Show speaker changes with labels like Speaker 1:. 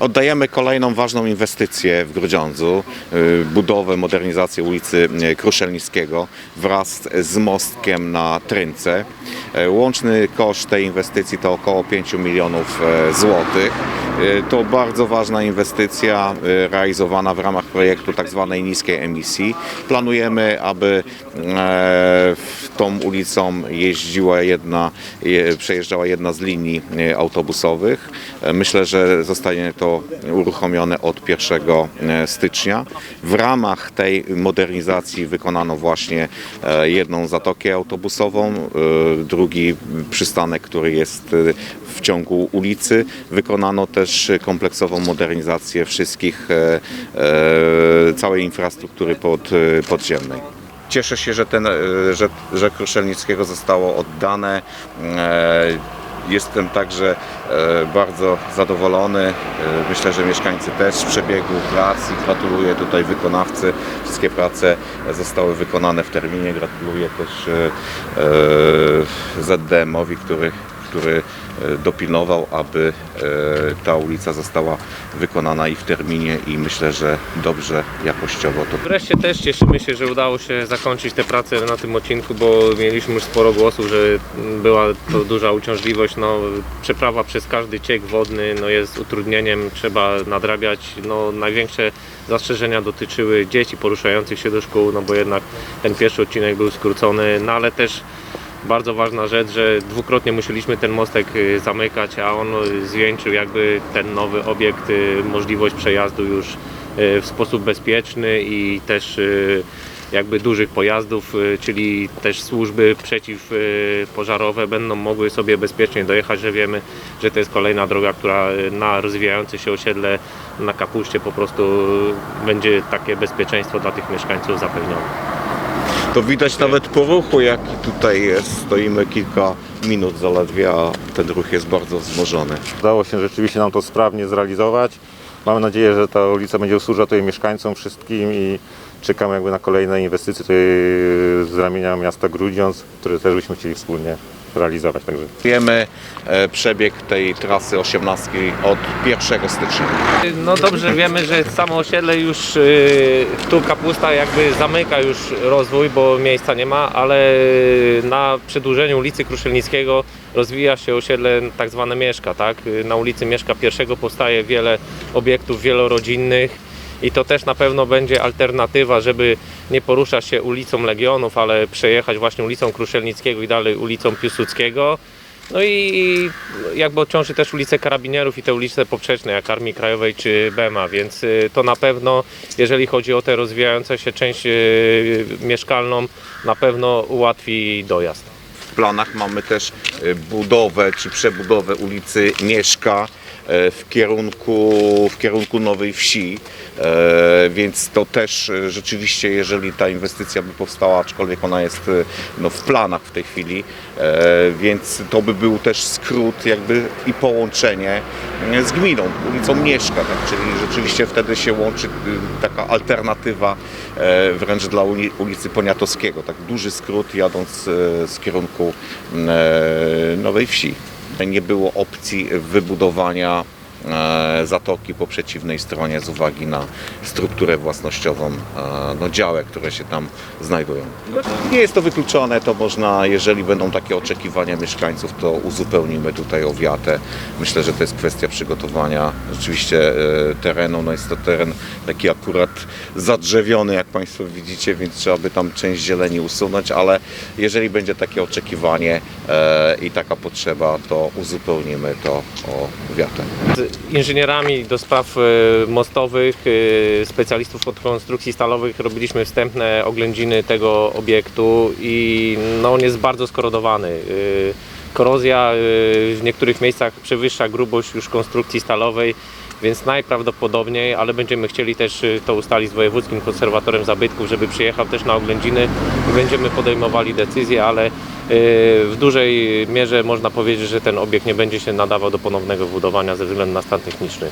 Speaker 1: Oddajemy kolejną ważną inwestycję w Grudziądzu, y, budowę, modernizację ulicy y, Kruszelnickiego wraz z mostkiem na Trynce. E, Łączny koszt tej inwestycji to około 5 milionów e, złotych. E, To bardzo ważna inwestycja e, realizowana w ramach projektu tzw. niskiej emisji. Planujemy, aby e, tą ulicą jeździła jedna, je- przejeżdżała jedna z linii autobusowych. Myślę, że zostanie to uruchomione od 1 e, stycznia. W ramach tej modernizacji wykonano właśnie jedną zatokę autobusową, drugi przystanek, który jest w ciągu ulicy. Wykonano też kompleksową modernizację wszystkich, e, e, całej infrastruktury pod, e, podziemnej. Cieszę się, że, ten, że, że Kruszelnickiego zostało oddane. Jestem także bardzo zadowolony. Myślę, że mieszkańcy też z przebiegu prac i gratuluję tutaj wykonawcy. Wszystkie prace zostały wykonane w terminie. Gratuluję też ZDM-owi, który, który e, dopilnował, aby e, ta ulica została wykonana i w terminie i myślę, że dobrze jakościowo to
Speaker 2: Wreszcie też cieszymy się, że udało się zakończyć te prace na tym odcinku, bo mieliśmy już sporo głosów, że była to duża uciążliwość. No, przeprawa przez każdy ciek wodny no, jest utrudnieniem, trzeba nadrabiać. No, największe zastrzeżenia dotyczyły dzieci poruszających się do szkół, no bo jednak ten pierwszy odcinek był skrócony, no ale też bardzo ważna rzecz, że dwukrotnie musieliśmy ten mostek y, zamykać, a on y, zwieńczył jakby ten nowy obiekt y, możliwość przejazdu już w sposób bezpieczny i też jakby dużych pojazdów, czyli też służby przeciwpożarowe będą mogły sobie bezpiecznie dojechać, że wiemy, że to jest kolejna droga, która na rozwijające się osiedle na Kapuście po prostu będzie takie bezpieczeństwo dla tych mieszkańców zapewnione.
Speaker 1: To widać nawet po ruchu, jaki tutaj jest. Stoimy kilka minut zaledwie, a ten ruch jest bardzo wzmożony.
Speaker 3: Udało się rzeczywiście nam to sprawnie zrealizować. Mamy nadzieję, że ta ulica będzie służyła tutaj mieszkańcom wszystkim i czekamy jakby na kolejne inwestycje tutaj z ramienia miasta Grudziądz, które też byśmy chcieli wspólnie realizować. Także
Speaker 1: Wiemy e, przebieg tej trasy 18 od 1 stycznia.
Speaker 2: No dobrze wiemy, że samo osiedle już y, tu kapusta jakby zamyka już rozwój, bo miejsca nie ma, ale na przedłużeniu ulicy Kruszelnickiego rozwija się osiedle tak zwane Mieszka, tak? Na ulicy Mieszka pierwszego powstaje wiele obiektów wielorodzinnych i to też na pewno będzie alternatywa, żeby nie poruszać się ulicą Legionów, ale przejechać właśnie ulicą Kruszelnickiego i dalej ulicą Piłsudskiego. No i jakby odciąży też ulice Karabinierów i te ulice poprzeczne, jak Armii Krajowej czy BEMA, więc y, to na pewno, jeżeli chodzi o tę rozwijającą się część y, mieszkalną, na pewno ułatwi dojazd.
Speaker 1: W planach mamy też e, budowę czy przebudowę ulicy Mieszka w kierunku, w kierunku Nowej Wsi, E, więc to też e, rzeczywiście, jeżeli ta inwestycja by powstała, aczkolwiek ona jest e, no, w planach w tej chwili, e, więc to by był też skrót jakby i połączenie e, z gminą, ulicą Mieszka, tak? czyli rzeczywiście wtedy się łączy e, taka alternatywa e, wręcz dla uli- ulicy Poniatowskiego, tak duży skrót jadąc e, z kierunku e, Nowej Wsi. Nie było opcji wybudowania e, zatoki po przeciwnej stronie z uwagi na strukturę własnościową e, no, działek, które się tam znajdują. Nie jest to wykluczone, to można, jeżeli będą takie oczekiwania mieszkańców, to uzupełnimy tutaj o wiatę. Myślę, że to jest kwestia przygotowania rzeczywiście e, terenu. No jest to teren taki akurat zadrzewiony, jak Państwo widzicie, więc trzeba by tam część zieleni usunąć, ale jeżeli będzie takie oczekiwanie i taka potrzeba, to uzupełnimy to o wiatę.
Speaker 2: Z inżynierami do spraw e, mostowych, e, specjalistów od konstrukcji stalowych robiliśmy wstępne oględziny tego obiektu i no, on jest bardzo skorodowany. Korozja w niektórych miejscach przewyższa grubość już konstrukcji stalowej, więc najprawdopodobniej, ale będziemy chcieli też to ustalić z wojewódzkim konserwatorem zabytków, żeby przyjechał też na oględziny i będziemy podejmowali decyzje, ale w dużej mierze można powiedzieć, że ten obiekt nie będzie się nadawał do ponownego budowania ze względu na stan techniczny.